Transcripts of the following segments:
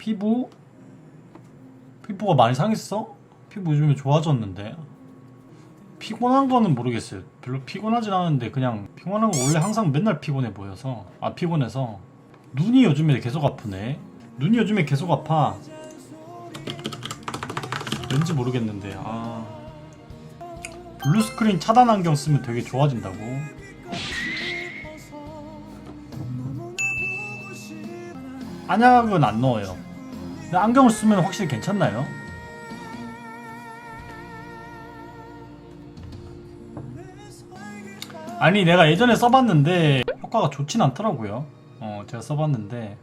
피부 피부가 많이 상했어? 피부 요즘에 좋아졌는데 피곤한 거는 모르겠어요. 별로 피곤하진 않은데 그냥 피곤한 거 원래 항상 맨날 피곤해 보여서 아 피곤해서 눈이 요즘에 계속 아프네. 눈이 요즘에 계속 아파. 왠지 모르겠는데 아 블루 스크린 차단 안경 쓰면 되게 좋아진다고. 안약은 안 넣어요. 근데 안경을 쓰면 확실히 괜찮나요? 아니 내가 예전에 써봤는데 효과가 좋진 않더라고요. 어 제가 써봤는데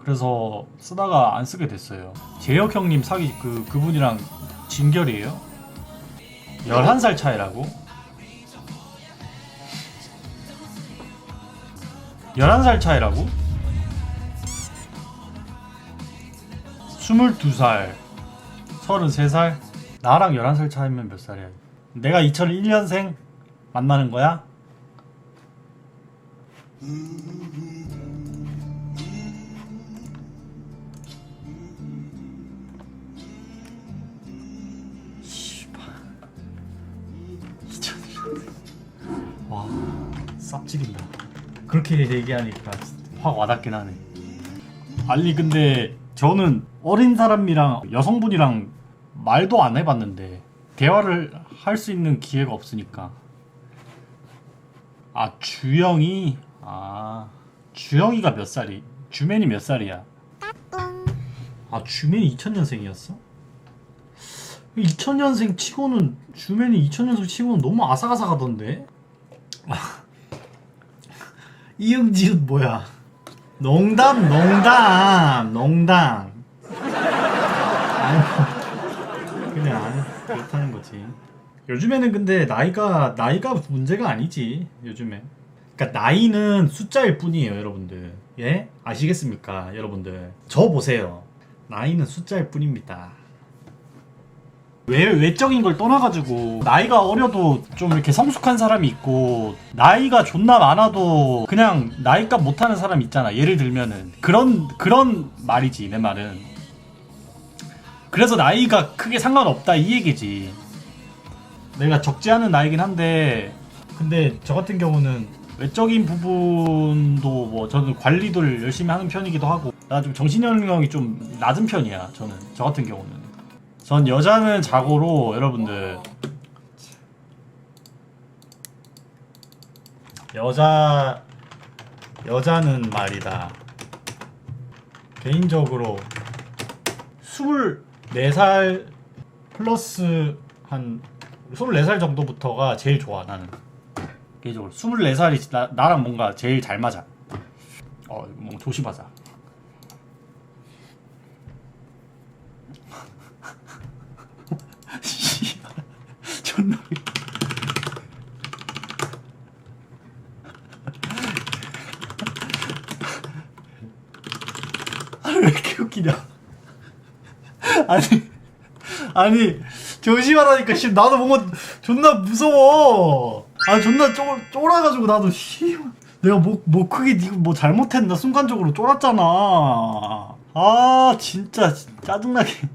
그래서 쓰다가 안 쓰게 됐어요. 재혁 형님 사기 그 그분이랑 진결이에요. 11살 차이라고? 11살 차이라고? 22살 33살 나랑 11살 차이면 몇 살이야 내가 2001년생 만나는 거야? 씨발. 2001년생. 와 쌉질인다 그렇게 얘기하니까 확 와닿긴 하네 아니 근데 저는 어린 사람이랑 여성분이랑 말도 안 해봤는데 대화를 할 수 있는 기회가 없으니까. 아 주영이? 아 주영이가 몇 살이 주맨이 몇 살이야? 아 주맨이 2000년생이었어? 2000년생 치고는 주맨이 2000년생 치고는 너무 아삭아삭하던데? 이응지읒 뭐야 농담 농담 농담. 아니 그냥 안 그렇다는 거지. 요즘에는 근데 나이가 나이가 문제가 아니지 요즘에. 그러니까 나이는 숫자일 뿐이에요 여러분들. 예? 아시겠습니까 여러분들? 저 보세요. 나이는 숫자일 뿐입니다 외, 외적인 걸 떠나가지고 나이가 어려도 좀 이렇게 성숙한 사람이 있고 나이가 존나 많아도 그냥 나이값 못하는 사람 있잖아 예를 들면은. 그런 그런 말이지 내 말은. 그래서 나이가 크게 상관없다 이 얘기지. 내가 적지 않은 나이긴 한데. 근데 저 같은 경우는 외적인 부분도 뭐 저는 관리를 열심히 하는 편이기도 하고. 나 좀 정신연령이 좀 낮은 편이야 저는. 저 같은 경우는 전 여자는 자고로 여러분들. 여자 여자는 말이다. 개인적으로 24살 플러스 한 24살 정도부터가 제일 좋아 나는. 개인적으로 24살이 나, 나랑 뭔가 제일 잘 맞아. 어뭐 조심하자 씨발, 존나 웃겨. 아니 왜 이렇게 웃기냐? 아니 아니 조심하라니까. 씨 나도 뭔가 존나 무서워. 아 존나 쫄, 쫄아가지고 나도 씨. 내가 뭐, 뭐 크게 니가 뭐 잘못했나? 순간적으로 쫄았잖아. 아 진짜 짜증나게.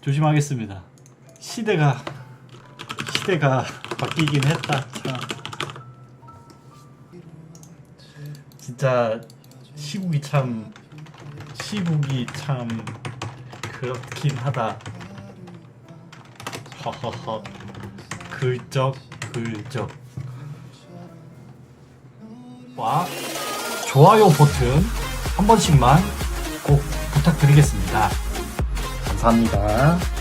조심하겠습니다. 시대가 시대가 바뀌긴 했다. 참. 진짜 시국이 참 시국이 참 그렇긴 하다. 허허허. 글적 글적. 와 좋아요 버튼 한 번씩만 꼭 부탁드리겠습니다. 감사합니다.